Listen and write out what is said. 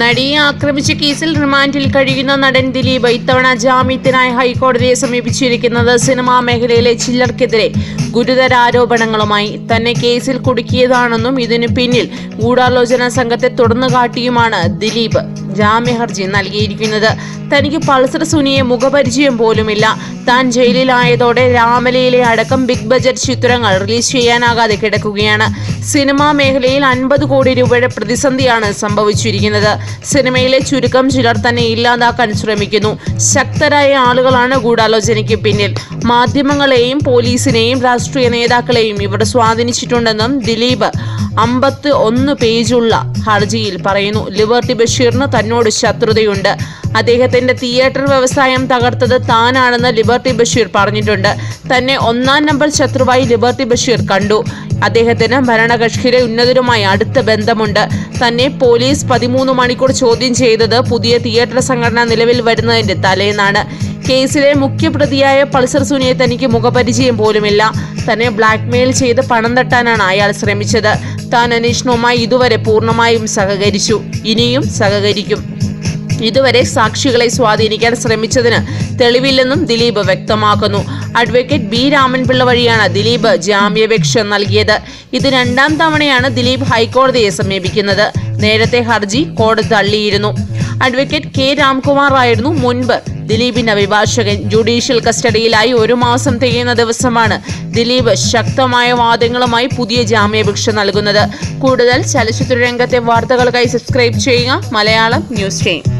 നടിയെ ആക്രമിച്ച കേസിൽ റിമാൻഡിൽ കഴിയുന്ന നടൻ ദിലീപ് ഇത്തവണ ജാമ്യത്തിനായി ഹൈക്കോടതിയെ സമീപിച്ചിരിക്കുന്നത് സിനിമാ മേഖലയിലെ ചിലർക്കെതിരെ ഗുരുതര ആരോപണങ്ങളുമായി. തന്നെ കേസിൽ കുടുക്കിയതാണെന്നും ഇതിനു പിന്നിൽ ഗൂഢാലോചന സംഘത്തെ തുടർന്നു കാട്ടിയുമാണ് ദിലീപ് ജാമ്യ ഹർജി നൽകിയിരിക്കുന്നത്. തനിക്ക് പൾസർ സുനിയെ മുഖപരിചയം പോലുമില്ല. താൻ ജയിലിലായതോടെ രാമലയിലെ അടക്കം ബിഗ് ബജറ്റ് ചിത്രങ്ങൾ റിലീസ് ചെയ്യാനാകാതെ കിടക്കുകയാണ്. സിനിമാ മേഖലയിൽ അൻപത് കോടി രൂപയുടെ പ്രതിസന്ധിയാണ് സംഭവിച്ചിരിക്കുന്നത്. സിനിമയിലെ ചുരുക്കം ചിലർ തന്നെ ഇല്ലാതാക്കാൻ ശ്രമിക്കുന്നു. ശക്തരായ ആളുകളാണ് ഗൂഢാലോചനയ്ക്ക് പിന്നിൽ. മാധ്യമങ്ങളെയും പോലീസിനെയും രാഷ്ട്രീയ നേതാക്കളെയും ഇവർ സ്വാധീനിച്ചിട്ടുണ്ടെന്നും ദിലീപ് അമ്പത്തി ഒന്ന് പേജുള്ള ഹർജിയിൽ പറയുന്നു. ലിബർട്ടി ബഷീറിന് തന്നോട് ശത്രുതയുണ്ട്. അദ്ദേഹത്തിന്റെ തിയേറ്റർ വ്യവസായം തകർത്തത് താനാണെന്ന് ലിബർട്ടി ബഷീർ പറഞ്ഞിട്ടുണ്ട്. തന്നെ ഒന്നാം നമ്പർ ശത്രുവായി ലിബർട്ടി ബഷീർ കണ്ടു. അദ്ദേഹത്തിന് ഭരണകക്ഷിയിലെ ഉന്നതരുമായി അടുത്ത ബന്ധമുണ്ട്. തന്നെ പോലീസ് പതിമൂന്ന് മണിക്കൂർ ചോദ്യം ചെയ്തത് പുതിയ തിയേറ്റർ സംഘടന നിലവിൽ വരുന്നതിന്റെ തലേന്നാണ്. കേസിലെ മുഖ്യപ്രതിയായ പൾസർ സുനിയെ തനിക്ക് മുഖപരിചയം പോലുമില്ല. തന്നെ ബ്ലാക്ക്മെയിൽ ചെയ്ത് പണം തട്ടാനാണ് അയാൾ ശ്രമിച്ചത്. താൻ അന്വേഷണവുമായി ഇതുവരെ പൂർണമായും സഹകരിച്ചു. ഇനിയും സഹകരിക്കും. ഇതുവരെ സാക്ഷികളെ സ്വാധീനിക്കാൻ ശ്രമിച്ചതിന് തെളിവില്ലെന്നും ദിലീപ് വ്യക്തമാക്കുന്നു. അഡ്വക്കേറ്റ് ബി രാമൻപിള്ള വഴിയാണ് ദിലീപ് ജാമ്യാപേക്ഷ നൽകിയത്. ഇത് രണ്ടാം തവണയാണ് ദിലീപ് ഹൈക്കോടതിയെ സമീപിക്കുന്നത്. നേരത്തെ ഹർജി കോടതി തള്ളിയിരുന്നു. Advocate K. രാംകുമാർ ആയിരുന്നു മുൻപ് ദിലീപിന്റെ അഭിഭാഷകൻ. ജുഡീഷ്യൽ കസ്റ്റഡിയിലായി ഒരു മാസം തികയുന്ന ദിവസമാണ് ദിലീപ് ശക്തമായ വാദങ്ങളുമായി പുതിയ ജാമ്യാപേക്ഷ നൽകുന്നത്. കൂടുതൽ ചലച്ചിത്ര രംഗത്തെ വാർത്തകൾക്കായി സബ്സ്ക്രൈബ് ചെയ്യുക. Malayalam news time.